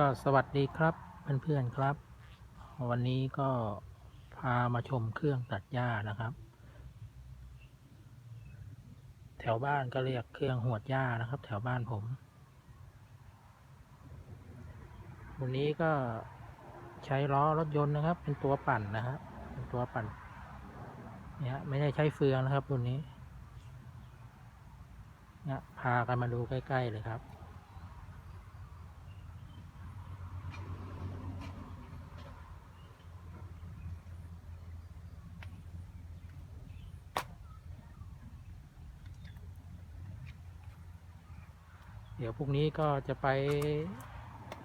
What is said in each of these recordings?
ก็สวัสดีครับเพื่อนๆครับ วันนี้ก็พามาชมเครื่องตัดหญ้านะครับ แถวบ้านก็เรียกเครื่องหวดหญ้านะครับ แถวบ้านผม วันนี้ก็ใช้ล้อรถยนต์นะครับ เป็นตัวปั่นนะฮะเป็นตัวปั่นเนี่ยไม่ได้ใช้เฟืองนะครับรุ่นนี้เนี่ยพากันมาดูใกล้ ๆ เลยครับ เดี๋ยวพรุ่งนี้ก็จะไป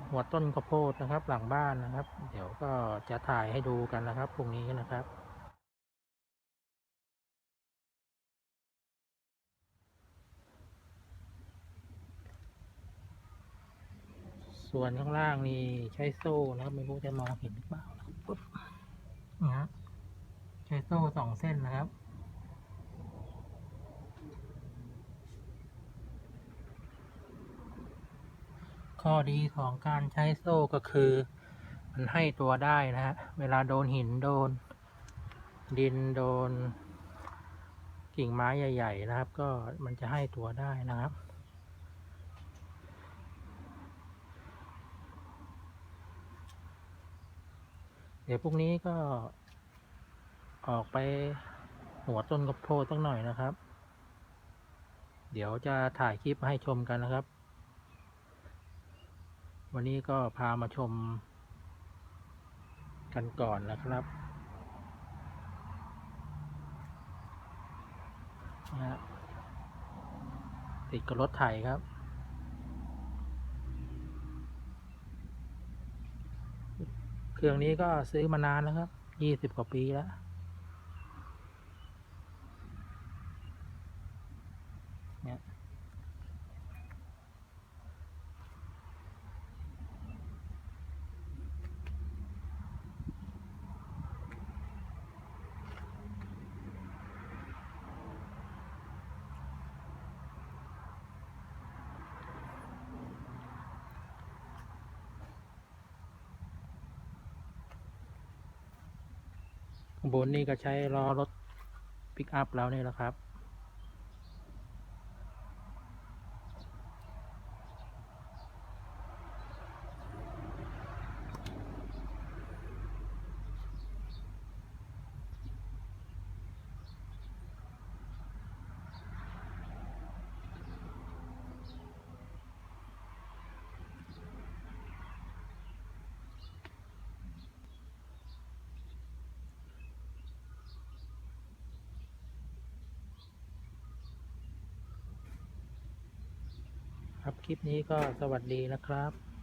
หัวต้นข้าวโพดนะครับ หลังบ้านนะครับ เดี๋ยวก็จะถ่ายให้ดูกันนะครับพรุ่งนี้นะครับส่วนข้างล่างนี่ใช้โซ่นะครับไม่รู้จะมองเห็นหรือเปล่านะครับปุ๊บนะฮะใช้โซ่สองเส้นนะครับ ข้อดีของการใช้โซ่ก็คือ มันให้ตัวได้นะฮะ เวลาโดนหินโดน ดินโดน กิ่งไม้ใหญ่ ๆ นะครับ ก็มันจะให้ตัวได้นะครับเดี๋ยวพรุ่งนี้ก็ออกไปหัวต้นกระโพดสักหน่อยนะครับ เดี๋ยวจะถ่ายคลิปให้ชมกันนะครับ วันนี้ก็พามาชม กันก่อนนะครับนะติดกับรถไถครับ เครื่องนี้ก็ซื้อมานานแล้วครับยี่สิบกว่าปีแล้ว บนนี่ก็ใช้ล้อรถปิกอัพแล้วนี่แหละครับ ครับ คลิปนี้ก็สวัสดีนะครับ